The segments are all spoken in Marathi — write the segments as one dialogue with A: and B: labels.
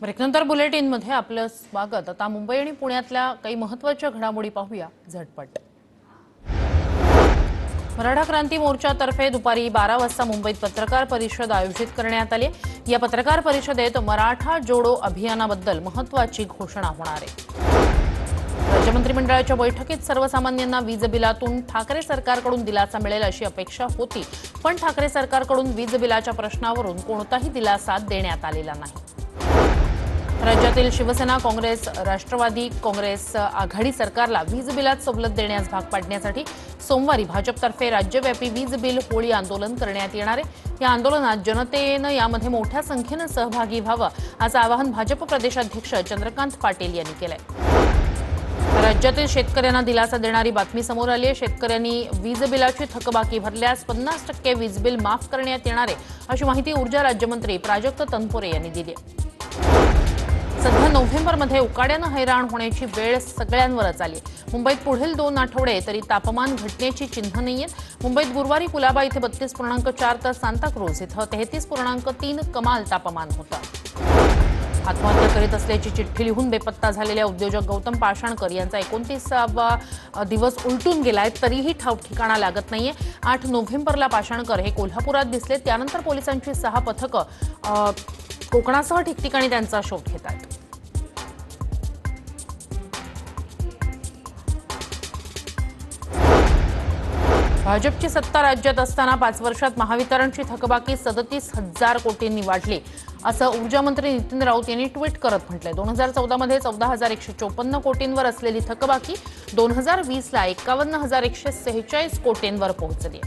A: ब्रेकनंतर बुलेटिनमध्ये आपलं स्वागत. आता मुंबई आणि पुण्यातल्या काही महत्त्वाच्या घडामोडी पाहूया. झटपट. मराठा क्रांती मोर्चातर्फे दुपारी बारा वाजता मुंबईत पत्रकार परिषद आयोजित करण्यात आली. या पत्रकार परिषदेत मराठा जोडो अभियानाबद्दल महत्वाची घोषणा होणार आहे. राज्य मंत्रिमंडळाच्या बैठकीत सर्वसामान्यांना वीज बिलातून ठाकरे सरकारकडून दिलासा मिळेल अशी अपेक्षा होती. पण ठाकरे सरकारकडून वीज बिलाच्या प्रश्नावरून कोणताही दिलासा देण्यात आलेला नाही. राज्यातील शिवसेना काँग्रेस राष्ट्रवादी काँग्रेस आघाडी सरकारला वीज बिलात सवलत देण्यास भाग पाडण्यासाठी सोमवारी भाजपतर्फे राज्यव्यापी वीज बिल होळी आंदोलन करण्यात येणार आहे. या आंदोलनात जनतेनं यामध्ये मोठ्या संख्येनं सहभागी व्हावं असं आवाहन भाजप प्रदेशाध्यक्ष चंद्रकांत पाटील यांनी केलंय. राज्यातील शेतकऱ्यांना दिलासा देणारी बातमी समोर आली आहे. शेतकऱ्यांनी वीज बिलाची थकबाकी भरल्यास पन्नास टक्के वीज बिल माफ करण्यात येणार आहे अशी माहिती ऊर्जा राज्यमंत्री प्राजक्त तनपुरे यांनी दिली आहे. सध्या नोव्हेंबरमध्ये उकाड्यानं हैराण होण्याची वेळ सगळ्यांवरच आली. मुंबईत पुढील दोन आठवडे तरी तापमान घटण्याची चिन्ह नाहीये. मुंबईत गुरुवारी कुलाबा इथे बत्तीस पूर्णांक चार तर सांताक्रूज इथं तेहतीस पूर्णांक तीन कमाल तापमान होतं. आत्महत्या करीत असल्याची चिठ्ठी लिहून बेपत्ता झालेल्या उद्योजक गौतम पाषाणकर यांचा एकोणतीसावा दिवस उलटून गेलाय तरीही ठाव ठिकाणा लागत नाहीये. आठ नोव्हेंबरला पाषाणकर हे कोल्हापुरात दिसले त्यानंतर पोलिसांची सहा पथकं कोकणासह ठिकठिकाणी त्यांचा शोध घेत आहेत भाजपची सत्ता राज्यात असताना पाच वर्षात महावितरणची थकबाकी सदतीस हजार कोटींनी वाढली असं ऊर्जामंत्री नितीन राऊत यांनी ट्विट करत म्हटलंय. दोन हजार चौदामध्ये चौदा हजार एकशे चोपन्न कोटींवर असलेली थकबाकी दोन हजार वीसला एकावन्न हजार एकशे सेहेचाळीस कोटींवर पोहोचली.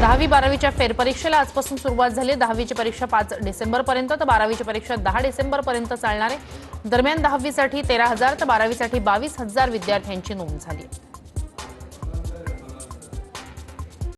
A: दहावी बारावीच्या फेरपरीक्षेला आजपासून सुरुवात झाली. दहावीची परीक्षा पाच डिसेंबरपर्यंत तर बारावीची परीक्षा दहा डिसेंबरपर्यंत चालणार. आहे दरम्यान दहावीसाठी तेरा हजार तर बारावीसाठी बावीस हजार विद्यार्थ्यांची नोंद झाली.